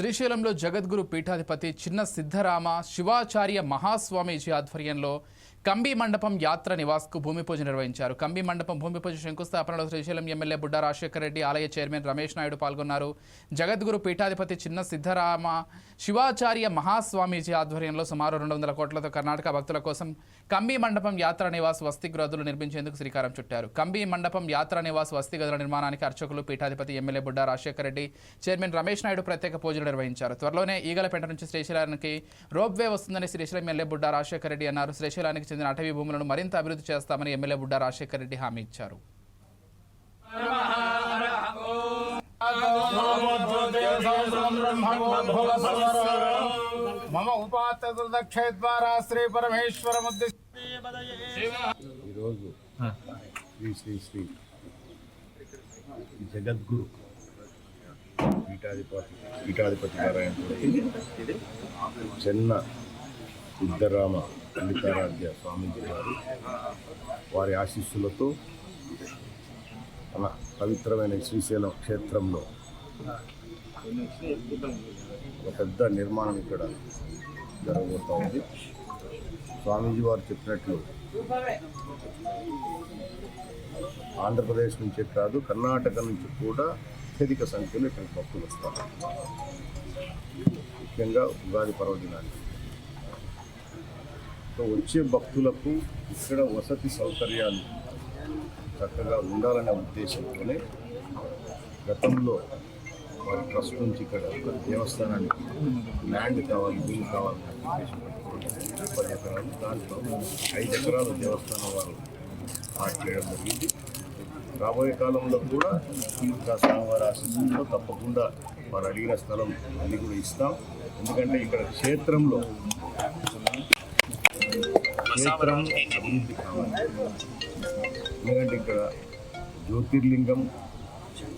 శ్రీశైలంలో జగద్గురు పీఠాధిపతి చిన్న సిద్ధరామ శివాచార్య మహాస్వామీజీ ఆధ్వర్యంలో కంబి మండపం యాత్ర నివాస్కు భూమి పూజ నిర్వహించారు. కంబి మండపం భూమి పూజ శంకుస్థాపనలో శ్రీశైలం ఎమ్మెల్యే బుడ్డా రాజశేఖర రెడ్డి ఆలయ చైర్మన్ రమేష్ నాయుడు పాల్గొన్నారు. జగద్గురు పీఠాధిపతి చిన్న సిద్ధరామ శివాచార్య మహాస్వామీజీ ఆధ్వర్యంలో సుమారు రెండు వందల కోట్లతో కర్ణాటక భక్తుల కోసం కంబి మండపం యాత్ర నివాస్ వసతి గదులు నిర్మించేందుకు శ్రీకారం చుట్టారు. కంబి మండపం యాత్ర నివాస్ వసతి గదుల నిర్మాణానికి అర్చకులు పీఠాధిపతి ఎమ్మెల్యే బుడ్డా రాజశేఖర రెడ్డి చైర్మన్ రమేష్ నాయుడు ప్రత్యేక పూజలు నిర్వహించారు. త్వరలోనే ఈగలపేట నుంచి శ్రీశైలానికి రోప్వే వస్తుందని శ్రీశైలం ఎమ్మెల్యే బుడ్డా రాజశేఖర రెడ్డి అన్నారు. శ్రీశైలానికి చెందిన అటవీ భూములను మరింత అభివృద్ధి చేస్తామని ఎమ్మెల్యే బుడ్డా రాజశేఖర రెడ్డి హామీ ఇచ్చారు. మమ ఉపాత్తక్షయ ద్వారా శ్రీ పరమేశ్వర ఈరోజు శ్రీ శ్రీ శ్రీ జగద్గురు పీఠాధిపతి పీఠాధిపతి నారాయణ చెన్న సిద్ధరామ పండితారాధ్య స్వామీజీ గారు వారి ఆశీస్సులతో మన పవిత్రమైన శ్రీశైలం క్షేత్రంలో ఒక పెద్ద నిర్మాణం ఇక్కడ జరగబోతూ ఉంది. స్వామీజీ వారు చెప్పినట్లు ఆంధ్రప్రదేశ్ నుంచే కాదు కర్ణాటక నుంచి కూడా అత్యధిక సంఖ్యలో ఇక్కడికి భక్తులు వస్తారు. ముఖ్యంగా ఉగాది పర్వదినానికి. సో వచ్చే భక్తులకు ఇక్కడ వసతి సౌకర్యాలు చక్కగా ఉండాలనే ఉద్దేశంతోనే గతంలో వారి ట్రస్ట్ నుంచి ఇక్కడ దేవస్థానానికి ల్యాండ్ కావాలి భూమి కావాలని అప్లికేషన్ పెట్టుకోవడం పది ఎకరాలు దాంట్లో ఐదు ఎకరాలు దేవస్థానం వారు ఆర్ట్ చేయడం జరిగింది. రాబోయే కాలంలో కూడా ఇంకా స్వామివారి ఆశీస్సులతో తప్పకుండా వారు అడిగిన స్థలం అది కూడా ఇస్తాం. ఎందుకంటే ఇక్కడ క్షేత్రంలో క్షేత్రం ఎందుకంటే ఇక్కడ జ్యోతిర్లింగం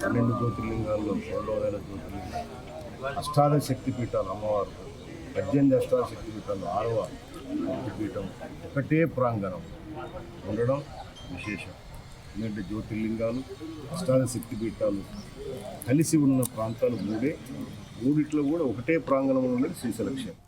పన్నెండు జ్యోతిర్లింగాల్లో మూడవదైన జ్యోతిర్లింగం. అష్టాదశ శక్తిపీఠాలు అమ్మవారు. పద్దెనిమిది అష్టాదశ శక్తిపీఠాలు ఆరవ శక్తిపీఠం. ఒకటే ప్రాంగణం. ఉండడం విశేషం. ఎందుకంటే జ్యోతిర్లింగాలు అష్టాదశ శక్తిపీఠాలు కలిసి ఉన్న ప్రాంతాలు మూడే. మూడిట్లో కూడా ఒకటే ప్రాంగణంలో ఉన్నది శ్రీశైల క్షేత్రం